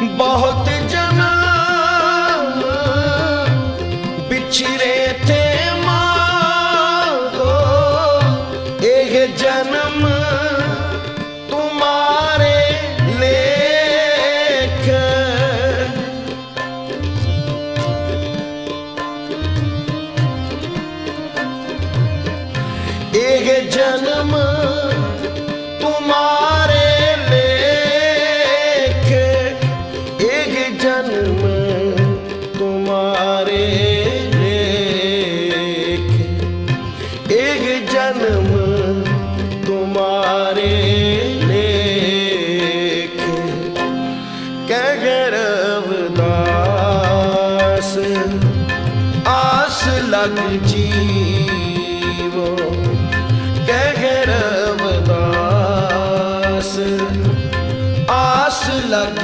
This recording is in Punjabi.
ਬਹੁਤ ਜਨਮ ਵਿਛਰੇ ਤੇ ਮਾਗੋ ਇਹ ਜਨਮ ਤੁਮਾਰੇ ਲੇਖ। ਇਹ ਜਨਮ ਤੁਮਾਰੇ ਤੁਮਾਰੇ ਲੇਖ ਇਹ ਜਨਮ ਤੁਮਾਰੇ ਲੇਖ। ਕਹਿ ਰਵਦਾਸ ਆਸ ਲੱਗ ਜੀਵੋ। ਕਹਿ ਰਵਦਾਸ ਆਸ ਲੱਗ